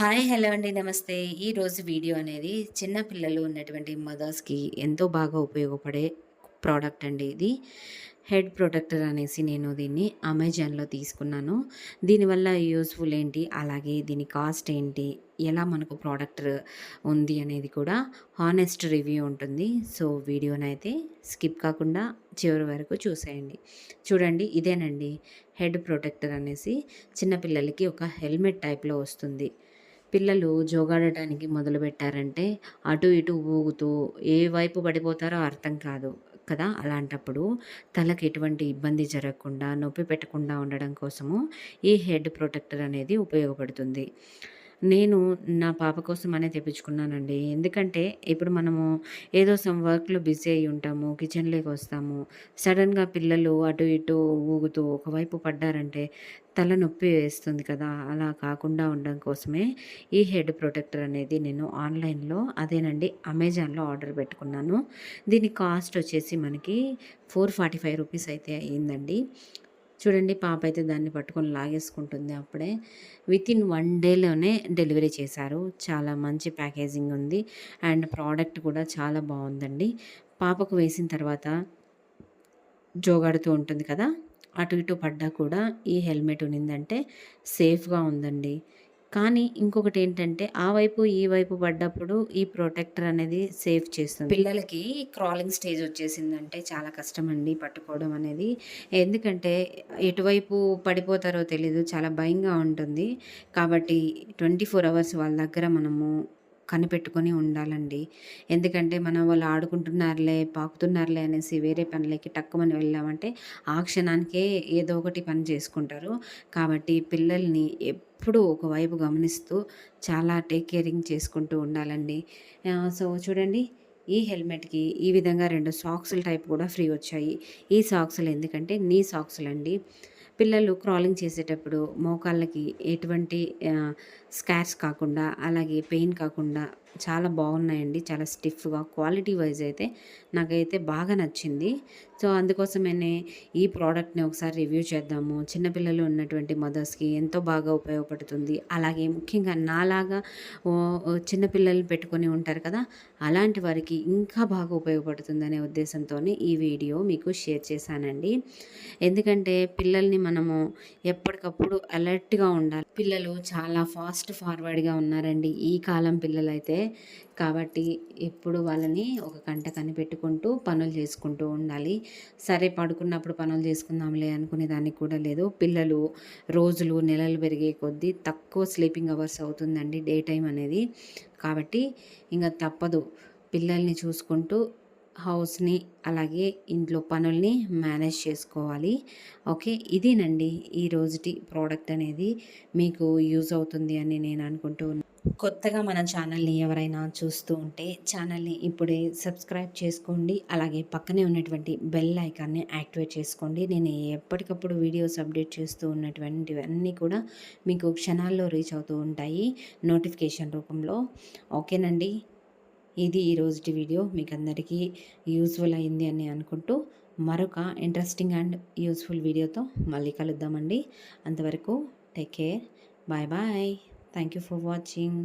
Hi hello అండి. నమస్తే. ఈరోజు వీడియో అనేది చిన్న పిల్లలు ఉన్నటువంటి మదర్స్కి ఎంతో బాగా ఉపయోగపడే ప్రోడక్ట్ అండి ఇది. హెడ్ ప్రొటెక్టర్ అనేసి నేను దీన్ని అమెజాన్లో తీసుకున్నాను. దీనివల్ల యూస్ఫుల్ ఏంటి? అలాగే దీని కాస్ట్ ఏంటి? ఎలా మనకు ప్రోడక్ట్ ఉంది అనేది కూడా హానెస్ట్ రివ్యూ ఉంటుంది. సో వీడియోనైతే స్కిప్ కాకుండా చివరి వరకు చూసేయండి. చూడండి ఇదేనండి. హెడ్ ప్రొటెక్టర్ అనేసి చిన్నపిల్లలకి ఒక హెల్మెట్ టైప్లో వస్తుంది. పిల్లలు జోగాడటానికి మొదలుపెట్టారంటే అటు ఇటు ఊగుతూ ఏ వైపు పడిపోతారో అర్థం కాదు కదా అలాంటప్పుడు తలకు ఎటువంటి ఇబ్బంది జరగకుండా నొప్పి పెట్టకుండా ఉండడం కోసము ఈ హెడ్ ప్రొటెక్టర్ అనేది ఉపయోగపడుతుంది. నేను నా పాప కోసం అనే తెప్పించుకున్నానండి. ఎందుకంటే ఇప్పుడు మనము ఏదో సమ్ వర్క్లో బిజీ అయి ఉంటాము కిచెన్లోకి వస్తాము సడన్గా పిల్లలు అటు ఇటు ఊగుతూ ఒకవైపు పడ్డారంటే తల నొప్పి వేస్తుంది కదా! అలా కాకుండా ఉండడం కోసమే ఈ హెడ్ ప్రొటెక్టర్ అనేది నేను ఆన్లైన్లో అదేనండి అమెజాన్లో ఆర్డర్ పెట్టుకున్నాను. దీని కాస్ట్ వచ్చేసి మనకి ఫోర్ ఫార్టీ ఫైవ్ రూపీస్ అయితే అయ్యిందండి. చూడండి పాప అయితే దాన్ని పట్టుకొని లాగేసుకుంటుంది అప్పుడే. విత్ ఇన్ వన్ డేలోనే డెలివరీ చేశారు. చాలా మంచి ప్యాకేజింగ్ ఉంది. అండ్ ప్రోడక్ట్ కూడా చాలా బాగుందండి. పాపకు వేసిన తర్వాత జోగాడుతూ ఉంటుంది కదా అటు ఇటు పడ్డా కూడా ఈ హెల్మెట్ ఉన్నిందంటే సేఫ్గా ఉందండి. కానీ ఇంకొకటి ఏంటంటే ఆ వైపు ఈ వైపు పడ్డప్పుడు ఈ ప్రొటెక్టర్ అనేది సేఫ్ చేస్తుంది. పిల్లలకి క్రాలింగ్ స్టేజ్ వచ్చేసిందంటే చాలా కష్టం అండి పట్టుకోవడం అనేది. ఎందుకంటే ఎటువైపు పడిపోతారో తెలీదు చాలా భయంగా ఉంటుంది. కాబట్టి ట్వంటీ ఫోర్ అవర్స్ వాళ్ళ దగ్గర మనము కనిపెట్టుకొని ఉండాలండి. ఎందుకంటే మనం వాళ్ళు ఆడుకుంటున్నారులే పాకుతున్నారులే అనేసి వేరే పనులకి టక్కుమని వెళ్ళామంటే ఆ క్షణానికే ఏదో ఒకటి పని చేసుకుంటారు. కాబట్టి పిల్లల్ని ఎప్పుడూ ఒకవైపు గమనిస్తూ చాలా టేక్ కేరింగ్ చేసుకుంటూ ఉండాలండి. సో చూడండి ఈ హెల్మెట్కి ఈ విధంగా రెండు సాక్సుల టైప్ కూడా ఫ్రీ వచ్చాయి. ఈ సాక్సులు ఎందుకంటే నీ సాక్సులు అండి పిల్లలు క్రాలింగ్ చేసేటప్పుడు మోకాళ్ళకి ఎటువంటి స్కార్స్ కాకుండా అలాగే పెయిన్ కాకుండా చాలా బాగున్నాయండి. చాలా స్టిఫ్గా క్వాలిటీ వైజ్ అయితే నాకైతే బాగా నచ్చింది. సో అందుకోసమనే ఈ ప్రోడక్ట్ని ఒకసారి రివ్యూ చేద్దాము. చిన్నపిల్లలు ఉన్నటువంటి మదర్స్కి ఎంతో బాగా ఉపయోగపడుతుంది. అలాగే ముఖ్యంగా నాలాగా చిన్నపిల్లలు పెట్టుకొని ఉంటారు కదా అలాంటి వారికి ఇంకా బాగా ఉపయోగపడుతుందనే ఉద్దేశంతోనే ఈ వీడియో మీకు షేర్ చేశానండి. ఎందుకంటే పిల్లల్ని మనము ఎప్పటికప్పుడు అలర్ట్గా ఉండాలి. పిల్లలు చాలా ఫాస్ట్ ఫార్వర్డ్గా ఉన్నారండి. ఈ కాలం పిల్లలైతే కాబట్టి ఎప్పుడు వాళ్ళని ఒక కంట కనిపెట్టుకుంటూ పనులు చేసుకుంటూ ఉండాలి. సరే పడుకున్నప్పుడు పనులు చేసుకుందాంలే అనుకునే దానికి కూడా లేదు. పిల్లలు రోజులు నెలలు పెరిగే కొద్దీ తక్కువ స్లీపింగ్ అవర్స్ అవుతుందండి డే టైం అనేది. కాబట్టి ఇంకా తప్పదు. పిల్లల్ని చూసుకుంటూ హౌస్ని అలాగే ఇంట్లో పనుల్ని మేనేజ్ చేసుకోవాలి. ఓకే ఇదేనండి ఈ రోజుటి ప్రోడక్ట్ అనేది మీకు యూజ్ అవుతుంది అని నేను అనుకుంటూ కొత్తగా మన ఛానల్ని ఎవరైనా చూస్తూ ఉంటే ఛానల్ని ఇప్పుడే సబ్స్క్రైబ్ చేసుకోండి. అలాగే పక్కనే ఉన్నటువంటి బెల్ ఐకాన్ని యాక్టివేట్ చేసుకోండి. నేను ఎప్పటికప్పుడు వీడియోస్ అప్డేట్ చేస్తూ ఉన్నటువంటివన్నీ కూడా మీకు క్షణాల్లో రీచ్ అవుతూ ఉంటాయి నోటిఫికేషన్ రూపంలో. ఓకేనండి. ఇది ఈరోజు వీడియో. మీకు అందరికీ యూస్ఫుల్ అయింది అని అనుకుంటూ మరొక ఇంట్రెస్టింగ్ అండ్ యూస్ఫుల్ వీడియోతో మళ్ళీ కలుద్దామండి. అంతవరకు take care. Bye bye. Thank you for watching